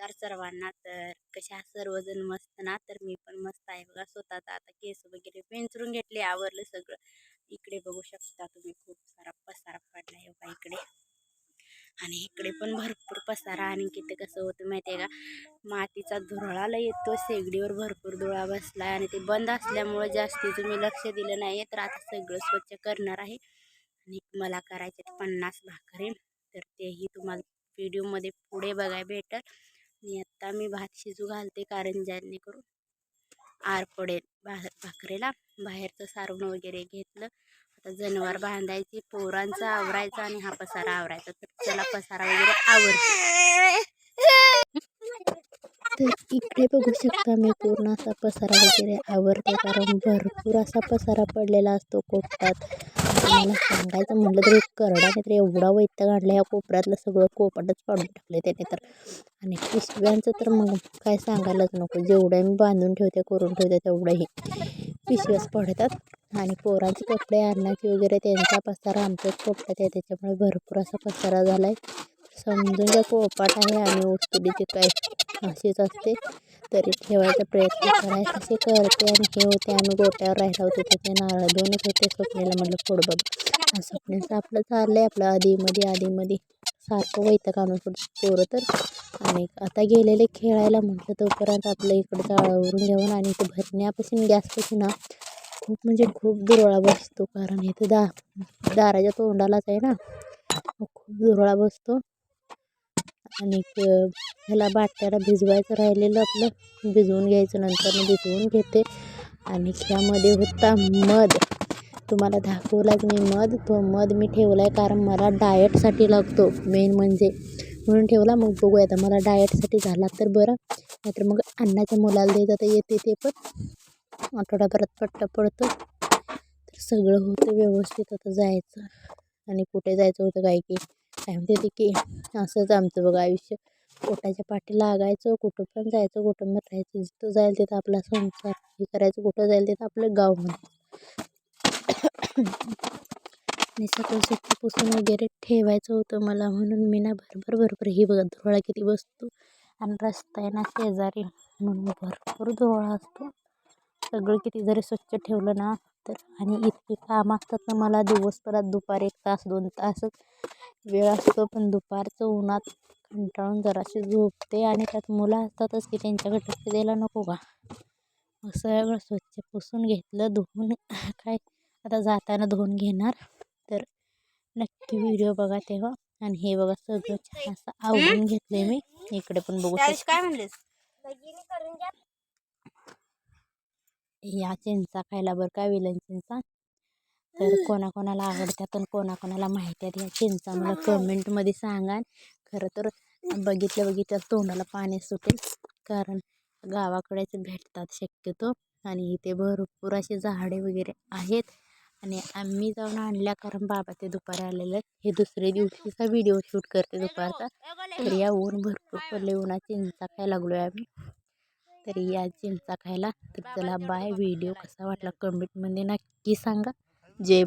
नमस्कार सर्वांना. तर कशा सर्वजण? मस्त ना? तर मी पण मस्त आहे बघा. स्वतःचा आता केस वगैरे पेंचरून घेतले आवरलं सगळं. इकडे बघू शकता तुम्ही खूप सारा पसारा पडला आहे हो बघा इकडे. आणि इकडे पण भरपूर पसारा आणि किती कसं होतं माहिती आहे का? मातीचा धुरळाला येतो. शेगडीवर भरपूर धुळा बसला आणि ते बंद असल्यामुळे जास्ती तुम्ही लक्ष दिलं नाही तर आता सगळं स्वच्छ करणार आहे. आणि मला करायचे पन्नास भाकरी. तर तेही तुम्हाला व्हिडिओमध्ये पुढे बघाय भेटेल. आणि आत्ता मी भात शिजू घालते कारण जेणेकरून आर पडेल भा भाकरीला. बाहेरचं सारून वगैरे घेतलं. आता जनावर बांधायची पोरांचा आवरायचा आणि हा पसारा आवरायचा. तर त्याला पसारा वगैरे आवडतो तर इकडे बघू शकता मी पूर्ण असा पसारा वगैरे आवरतो. कारण भरपूर असा पसारा पडलेला असतो कोपऱ्यात. मला सांगायचं म्हटलं तर एक करडा तर एवढा वैत्य काढला ह्या कोपऱ्यातलं सगळं कोपटच पाडून टाकले त्याने तर. आणि पिशव्यांचं तर मग काय सांगायलाच नको जेवढं मी बांधून ठेवते करून ठेवते तेवढंही. पिशव्याच पडतात आणि पोरांचे कपडे अन्नाचे वगैरे त्यांचा पसारा आमच्याच कोपऱ्यात आहे त्याच्यामुळे भरपूर असा पसारा झाला आहे समजून ज्या कोपाट आहे आणि उस्तुडीचे काय असेच असते. तरी ठेवायचा प्रयत्न करायचा. असे करते आणि हे होते आम्ही गोट्यावर राहिला होतो ते नारळ. दोनच होते स्वप्नेला म्हटलं फोड बघ. स्वप्नेचं आपलं चाललं आहे आपलं आधीमध्ये आधीमध्ये. सारखं वैतं काढून पोरं तर. आणि आता गेलेले खेळायला म्हटलं तोपर्यंत आपलं इकडं चाळवरून घेऊन आणि ते भरण्यापासून गॅसपासून ना खूप म्हणजे खूप दुरळा बसतो. कारण इथं दा दाराच्या तोंडालाच आहे ना. खूप दुरळा बसतो. आणि ह्याला बाट्याला भिजवायचं राहिलेलं आपलं भिजवून घ्यायचं नंतर भिजवून घेते. आणि ह्यामध्ये होता मध. तुम्हाला दाखवलाच मी मध. तो मध मी ठेवला आहे कारण मला डाएटसाठी लागतो. मेन म्हणजे म्हणून ठेवला. मग बघूया आता मला डाएटसाठी झाला तर बरं. नाहीतर मग अन्नाच्या मुलाला द्यायचं आता येते ते पण. आठवड्याभरात पट्टा पडतो. तर सगळं होतं व्यवस्थित. आता जायचं. आणि कुठे जायचं होतं काय की? काय म्हणते की असंच आमचं बघा आयुष्य. पोटाच्या पाठी लागायचं कुठं पण जायचं कुठं पण राहायचं जिथं जाईल तिथं आपला संसार हे करायचं कुठं जाईल तिथं आपलं गाव म्हणायचं आणि सगळं सुट्टी पुसून वगैरे ठेवायचं होतं मला म्हणून मी ना भरभर भरभर ही बघा धुरळा किती बसतो आणि रस्ता आहे ना शेजारी म्हणून भरपूर धुरळा असतो. सगळं किती जरी स्वच्छ ठेवलं ना तर. आणि इतके काम असतात ना मला दिवसभरात दुपारी एक तास दोन तास वेळ असतो. पण दुपारचं उन्हात कंटाळून जराशी झोपते आणि त्यात मुलं असतातच की त्यांच्याकडे लक्ष द्यायला नको का? मग सगळं स्वच्छ पुसून घेतलं धुवून. काय आता जाताना धुवून घेणार. तर नक्की व्हिडिओ बघा तेव्हा. आणि हे बघा सगळं छान असं आवडून घेतलंय मी. इकडे पण बघू काय म्हणलेस? या चिंचा खायला बरं का विलन चिंचा? तर कोणाकोणाला आवडतात आणि कोणाकोणाला माहिती आहेत या चिंचा. मला कमेंटमध्ये सांगा. खरं तर बघितल्या बघितल्या तोंडाला पाणी सुटेल. कारण गावाकडेच भेटतात शक्यतो. आणि इथे भरपूर असे झाडे वगैरे आहेत. आणि आम्ही जाऊन आणल्या कारण बाबा ते दुपारी आलेलं हे दुसरे दिवशीचा व्हिडिओ शूट करते दुपारचा. तर या ऊन भरपूर पडले. उन्हा चिंचा खायला लागलो आहे आम्ही. तर या चिंचा खायला. तर चला बाय. व्हिडिओ कसा वाटला कमेंटमध्ये नक्की सांगा. जय बा